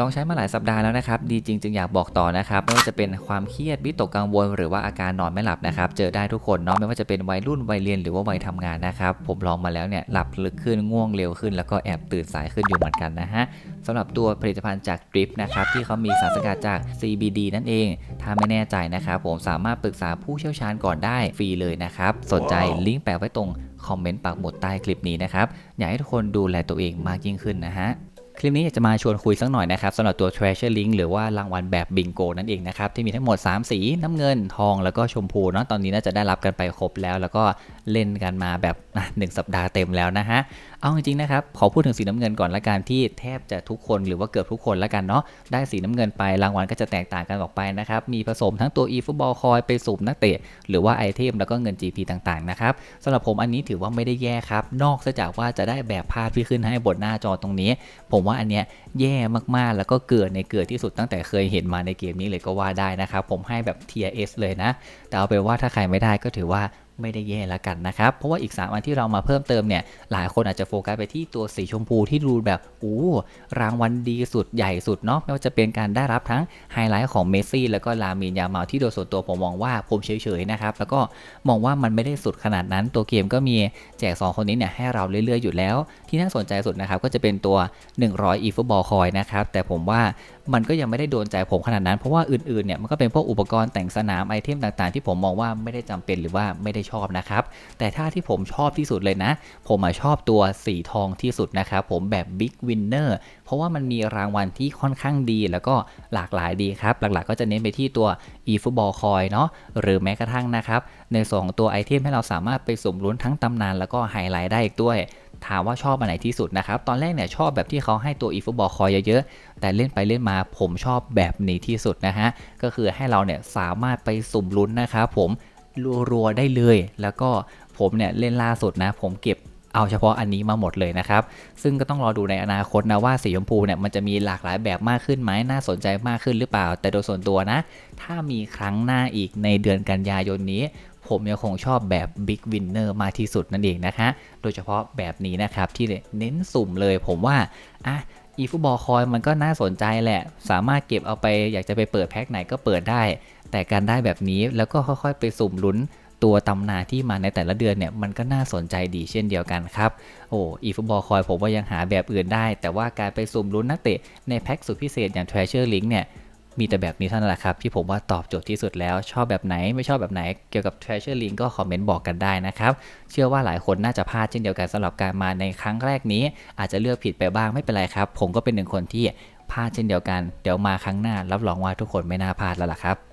ลองใช้มาหลายสัปดาห์แล้วนะครับ ดีจริงจึงอยากบอกต่อนะครับไม่ว่าจะเป็นความเครียดวิตกกังวล หรือว่าอาการนอนไม่หลับนะครับ เจอได้ทุกคนเนาะไม่ว่าจะเป็นวัยรุ่นวัยเรียนหรือว่าวัยทำงานนะครับ ผมลองมาแล้วเนี่ยหลับลึกขึ้นง่วงเร็วขึ้น แล้วก็แอบตื่นสายขึ้นอยู่เหมือนกันนะฮะสำหรับตัวผลิตภัณฑ์จากดริปนะครับที่เขามีสารสกัดจาก CBD นั่นเอง ถ้าไม่แน่ใจนะครับผมสามารถปรึกษาผู้เชี่ยวชาญก่อนได้ฟรีเลยนะครับสนใจลิงก์แปะไว้ตรงคอมเมนต์ปักหมุดใต้คลิปนี้นะครับอยากให้ทุกคนดูแลตัวเองมากยิ่งขึ้นนะฮะ คลิปนี้อยากจะมาชวนคุยสักหน่อยนะครับสำหรับตัว Treasure Link หรือว่ารางวัลแบบบิงโกนั่นเองนะครับ ที่มีทั้งหมด 3 สีน้ำเงินทองแล้วก็ชมพูเนาะตอนนี้น่าจะได้รับกันไปครบแล้ว แล้วก็เล่นกันมาแบบหนึ่งสัปดาห์เต็มแล้วนะฮะ เอาจริงๆนะครับ ขอพูดถึงสีน้ำเงินก่อนละกันที่แทบจะทุกคนหรือว่าเกือบทุกคนละกันเนาะได้สีน้ำเงินไปรางวัลก็จะแตกต่างกันออกไปนะครับมีผสมทั้งตัว e ฟุตบอลคอยไปสุ่มนักเตะหรือว่าไอเทมแล้วก็เงิน GP ต่างๆนะครับสำหรับผมอันนี้ถือว่าไม่ได้แย่ครับนอกจากว่าจะได้แบบภาพที่ขึ้นให้บนหน้าจอตรงนี้ผมมว่าอันเนี้ยแย่มากๆ แล้วก็เกิดในเกิดที่สุดตั้งแต่เคยเห็นมาในเกมนี้เลยก็ว่าได้นะครับ ผมให้แบบ tier S เลยนะ แต่เอาเป็นว่าถ้าใครไม่ได้ก็ถือว่า ไม่ได้แย่ละกันนะครับ เพราะว่าอีก 3 อันที่เรามาเพิ่มเติมเนี่ย หลายคนอาจจะโฟกัสไปที่ตัวสีชมพูที่ดูแบบอู้รางวัลดีสุดใหญ่สุดเนาะไม่ว่าจะเป็นการได้รับทั้งไฮไลท์ของเมสซี่แล้วก็ลามินยามาลที่โดยส่วนตัวผมมองว่าผมเฉยๆนะครับ แล้วก็มองว่ามันไม่ได้สุดขนาดนั้น ตัวเกมก็มีแจก 2 คนนี้เนี่ยให้เราเรื่อยๆอยู่แล้ว ที่น่าสนใจสุดนะครับก็จะเป็นตัว 100 eFootball Coin นะครับแต่ผมว่า มันก็ยังไม่ได้โดนใจผมขนาดนั้น เพราะว่าอื่นๆเนี่ยมันก็เป็นพวกอุปกรณ์แต่งสนามไอเทมต่างๆ ที่ผมมองว่าไม่ได้จำเป็นหรือว่าไม่ได้ชอบนะครับ แต่ถ้าที่ผมชอบที่สุดเลยนะ ผมชอบตัวสีทองที่สุดนะครับผมแบบ Big Winner เพราะว่ามันมีรางวัลที่ค่อนข้างดี แล้วก็หลากหลายดีครับ หลักๆ ก็จะเน้นไปที่ตัว eFootball Coin เนาะหรือแม้กระทั่งนะครับ ในส่วนของตัวไอเทมให้เราสามารถไปสุ่มลุ้นทั้งตำนานแล้วก็ไฮไลท์ได้อีกด้วย ถามว่าชอบอันไหนที่สุดนะครับ ตอนแรกเนี่ยชอบแบบที่เขาให้ตัว eFootball Coin เยอะๆ แต่เล่นไปเล่นมาผมชอบแบบนี้ที่สุดนะฮะ ก็คือให้เราเนี่ยสามารถไปสุ่มลุ้นนะครับผมรัวๆได้เลย แล้วก็ผมเนี่ยเล่นล่าสุดนะ ผมเก็บเอาเฉพาะอันนี้มาหมดเลยนะครับ ซึ่งก็ต้องรอดูในอนาคตนะว่าสีชมพูเนี่ยมันจะมีหลากหลายแบบมากขึ้นไหมน่าสนใจมากขึ้นหรือเปล่า แต่โดยส่วนตัวนะ ถ้ามีครั้งหน้าอีกในเดือนกันยายนนี้ผมยังคงชอบแบบ Big Winner มากที่สุดนั่นเองนะคะ โดยเฉพาะแบบนี้นะครับ ที่เน้นสุ่มเลยผมว่า อะอีฟุตบอลคอยมันก็น่าสนใจแหละ สามารถเก็บเอาไปอยากจะไปเปิดแพ็คไหนก็เปิดได้ แต่การได้แบบนี้แล้วก็ค่อยๆ ไปสุ่มลุ้นตัวตำนาที่มาในแต่ละเดือนเนี่ยมันก็น่าสนใจดีเช่นเดียวกันครับ โอ้อีฟุตบอลคอยผมว่ายังหาแบบอื่นได้ แต่ว่าการไปสุ่มลุ้นนักเตะในแพ็คสุดพิเศษอย่าง Treasure Link เนี่ย มีแต่แบบนี้เท่านั้นแหละครับ ที่ผมว่าตอบโจทย์ที่สุดแล้ว ชอบแบบไหนไม่ชอบแบบไหนเกี่ยวกับ Treasure Link ก็คอมเมนต์บอกกันได้นะครับ เชื่อว่าหลายคนน่าจะพลาดเช่นเดียวกันสำหรับการมาในครั้งแรกนี้ อาจจะเลือกผิดไปบ้างไม่เป็นไรครับ ผมก็เป็นหนึ่งคนที่พลาดเช่นเดียวกัน เดี๋ยวมาครั้งหน้ารับรองว่าทุกคนไม่น่าพลาดแล้วล่ะครับ